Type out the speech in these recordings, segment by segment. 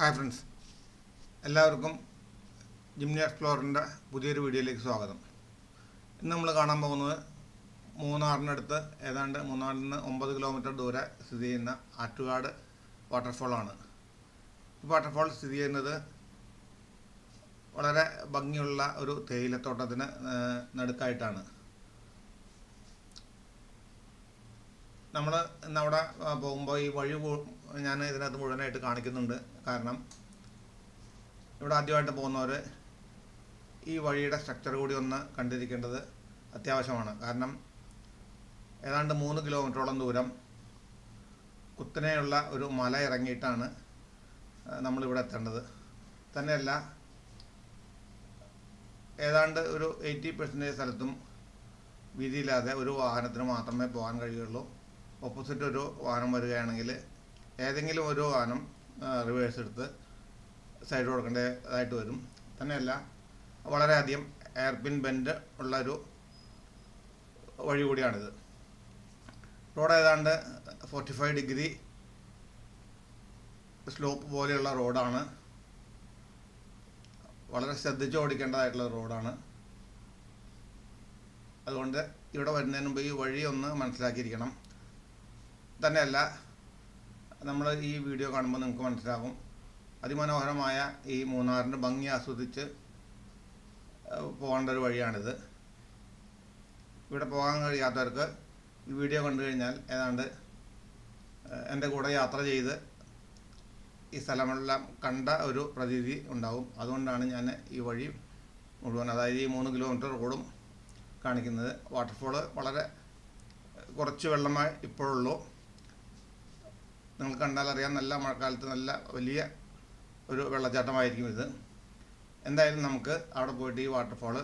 Hi friends എല്ലാവർക്കും Jimny എക്സ്പ്ലോറിന്റെ പുതിയൊരു വീഡിയോയിലേക്ക് സ്വാഗതം. ഇന്ന് നമ്മൾ കാണാൻ പോകുന്നത് മൂന്നാറിനടുത്ത് ഏതാണ്ട് മൂന്നാറിൽ നിന്ന് ഒമ്പത് കിലോമീറ്റർ ദൂരെ സ്ഥിതി ചെയ്യുന്ന ആറ്റുകാട് വാട്ടർഫോളാണ് ഈ വാട്ടർഫോൾ സ്ഥിതി ചെയ്യുന്നത് വളരെ ഭംഗിയുള്ള ഒരു തേയിലത്തോട്ടത്തിന് നടുക്കായിട്ടാണ്. നമ്മൾ ഇന്നവിടെ പോകുമ്പോൾ ഈ വഴി ഞാൻ ഇതിനകത്ത് മുഴുവനായിട്ട് കാണിക്കുന്നുണ്ട്. കാരണം ഇവിടെ ആദ്യമായിട്ട് പോകുന്നവർ ഈ വഴിയുടെ സ്ട്രക്ചർ കൂടി ഒന്ന് കണ്ടിരിക്കേണ്ടത് അത്യാവശ്യമാണ്. കാരണം ഏതാണ്ട് മൂന്ന് കിലോമീറ്ററോളം ദൂരം കുത്തനെയുള്ള ഒരു മല ഇറങ്ങിയിട്ടാണ് നമ്മളിവിടെ എത്തേണ്ടത്. തന്നെയല്ല ഏതാണ്ട് ഒരു എയ്റ്റി പെർസെന്റേജ് സ്ഥലത്തും വീതിയില്ലാതെ ഒരു വാഹനത്തിന് മാത്രമേ പോകാൻ കഴിയുള്ളൂ. ഓപ്പോസിറ്റ് ഒരു വാഹനം വരികയാണെങ്കിൽ ഏതെങ്കിലും ഒരു വാഹനം റിവേഴ്സ് എടുത്ത് സൈഡ് കൊടുക്കേണ്ടതായിട്ട് വരും. തന്നെയല്ല വളരെയധികം എയർപിൻ ബെൻഡ് ഉള്ള ഒരു വഴി കൂടിയാണിത്. റോഡ് ഏതാണ്ട് ഫോർട്ടി ഫൈവ് ഡിഗ്രി സ്ലോപ്പ് പോലെയുള്ള റോഡാണ്. വളരെ ശ്രദ്ധിച്ച് ഓടിക്കേണ്ടതായിട്ടുള്ള റോഡാണ്. അതുകൊണ്ട് ഇവിടെ വരുന്നതിന് മുമ്പ് ഈ വഴി ഒന്ന് മനസ്സിലാക്കിയിരിക്കണം. തന്നെയല്ല നമ്മൾ ഈ വീഡിയോ കാണുമ്പോൾ നിങ്ങൾക്ക് മനസ്സിലാകും. അതിമനോഹരമായ ഈ മൂന്നാറിന്റെ ഭംഗി ആസ്വദിച്ച് പോകേണ്ട ഒരു വഴിയാണിത്. ഇവിടെ പോകാൻ കഴിയാത്തവർക്ക് ഈ വീഡിയോ കണ്ടു കഴിഞ്ഞാൽ ഏതാണ്ട് എന്റെ കൂടെ യാത്ര ചെയ്ത് ഈ സ്ഥലമെല്ലാം കണ്ട ഒരു പ്രതീതി ഉണ്ടാകും അതുകൊണ്ടാണ് ഞാൻ ഈ വഴി മുഴുവൻ അതായത് ഈ മൂന്ന് കിലോമീറ്റർ റോഡും കാണിക്കുന്നത്. വാട്ടർഫോൾ വളരെ കുറച്ച് വെള്ളമായി ഇപ്പോഴുള്ളൂ. നിങ്ങൾക്ക് കണ്ടാൽ അറിയാം നല്ല മഴക്കാലത്ത് നല്ല വലിയ ഒരു വെള്ളച്ചാട്ടമായിരിക്കും ഇത്. എന്തായാലും നമുക്ക് അവിടെ പോയിട്ട് ഈ വാട്ടർഫോൾ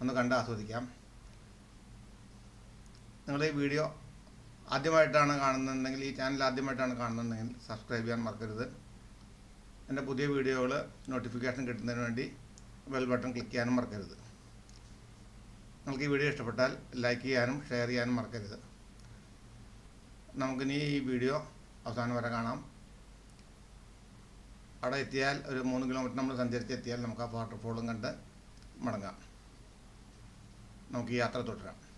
ഒന്ന് കണ്ട് ആസ്വദിക്കാം. നിങ്ങൾ ഈ വീഡിയോ ആദ്യമായിട്ടാണ് കാണുന്നുണ്ടെങ്കിൽ ഈ ചാനൽ ആദ്യമായിട്ടാണ് കാണുന്നുണ്ടെങ്കിൽ സബ്സ്ക്രൈബ് ചെയ്യാൻ മറക്കരുത്. എന്റെ പുതിയ വീഡിയോകൾ നോട്ടിഫിക്കേഷൻ കിട്ടുന്നതിന് വേണ്ടി ബെൽ ബട്ടൺ ക്ലിക്ക് ചെയ്യാനും മറക്കരുത്. നിങ്ങൾക്ക് ഈ വീഡിയോ ഇഷ്ടപ്പെട്ടാൽ ലൈക്ക് ചെയ്യാനും ഷെയർ ചെയ്യാനും മറക്കരുത്. നമുക്കിനി ഈ വീഡിയോ അവസാനം വരെ കാണാം. അവിടെ എത്തിയാൽ ഒരു മൂന്ന് കിലോമീറ്റർ നമ്മൾ സഞ്ചരിച്ച് എത്തിയാൽ നമുക്ക് ആ വാട്ടർഫോളും കണ്ട് മടങ്ങാം. നമുക്ക് യാത്ര തുടരാം.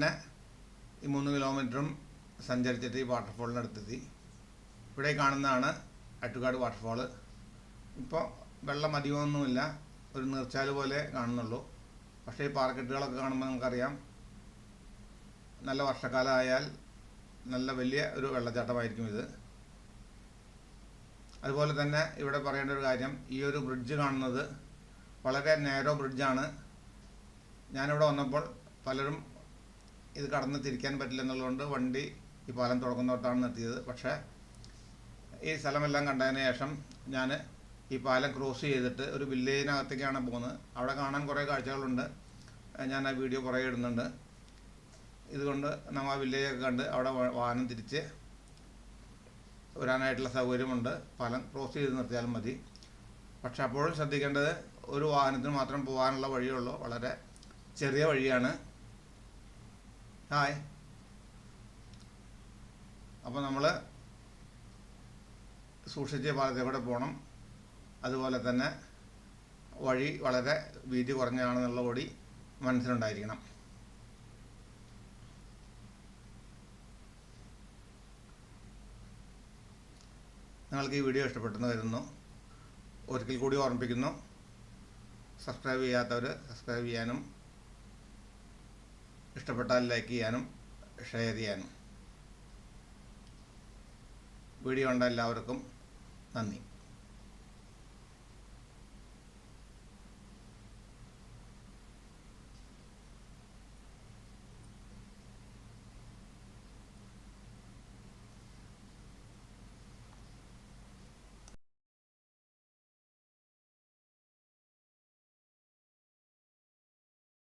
അങ്ങനെ ഈ മൂന്ന് കിലോമീറ്ററും സഞ്ചരിച്ചിട്ട് ഈ വാട്ടർഫോളിന്റെ അടുത്തെത്തി. ഇവിടെ കാണുന്നതാണ് അട്ടുകാട് വാട്ടർഫോൾ ഇപ്പോൾ വെള്ളം അധികമൊന്നുമില്ല. ഒരു നീർച്ചാൽ പോലെ കാണുന്നുള്ളൂ. പക്ഷേ ഈ പാർക്കെട്ടുകളൊക്കെ കാണുമ്പോൾ നമുക്കറിയാം നല്ല വർഷക്കാലമായാൽ നല്ല വലിയ ഒരു വെള്ളച്ചാട്ടമായിരിക്കും ഇത്. അതുപോലെ തന്നെ ഇവിടെ പറയേണ്ട ഒരു കാര്യം ഈ ഒരു ബ്രിഡ്ജ് കാണുന്നത് വളരെ നേരോ ബ്രിഡ്ജാണ് ഞാനിവിടെ വന്നപ്പോൾ പലരും ഇത് കടന്ന് തിരിക്കാൻ പറ്റില്ല എന്നുള്ളതുകൊണ്ട് വണ്ടി ഈ പാലം തുടങ്ങുന്നോട്ടാണ് നിർത്തിയത്. പക്ഷേ ഈ സ്ഥലമെല്ലാം കണ്ടതിന് ശേഷം ഞാൻ ഈ പാലം ക്രോസ് ചെയ്തിട്ട് ഒരു വില്ലേജിനകത്തേക്കാണ് പോകുന്നത്. അവിടെ കാണാൻ കുറേ കാഴ്ചകളുണ്ട്. ഞാൻ ആ വീഡിയോ കുറേ ഇടുന്നുണ്ട്. ഇതുകൊണ്ട് നമ്മൾ ആ വില്ലേജൊക്കെ കണ്ട് അവിടെ വാഹനം തിരിച്ച് വരാനായിട്ടുള്ള സൗകര്യമുണ്ട്. പാലം ക്രോസ് ചെയ്ത് നിർത്തിയാലും മതി. പക്ഷെ അപ്പോഴും ശ്രദ്ധിക്കേണ്ടത് ഒരു വാഹനത്തിന് മാത്രം പോകാനുള്ള വഴിയുള്ളൂ വളരെ ചെറിയ വഴിയാണ്. ഹായ്. അപ്പോൾ നമ്മൾ സൂക്ഷിച്ച് പാലത്തെ കൂടെ പോകണം അതുപോലെ തന്നെ വഴി വളരെ വീതി കുറഞ്ഞതാണെന്നുള്ള കൂടി മനസ്സിലുണ്ടായിരിക്കണം. നിങ്ങൾക്ക് ഈ വീഡിയോ ഇഷ്ടപ്പെട്ടെന്ന് കരുതുന്നു. ഒരിക്കൽ കൂടി ഓർമ്മിപ്പിക്കുന്നു. സബ്സ്ക്രൈബ് ചെയ്യാത്തവർ സബ്സ്ക്രൈബ് ചെയ്യാനും ഇഷ്ടപ്പെട്ടാൽ ലൈക്ക് ചെയ്യാനും ഷെയർ ചെയ്യാനും. വീഡിയോ കണ്ട എല്ലാവർക്കും നന്ദി.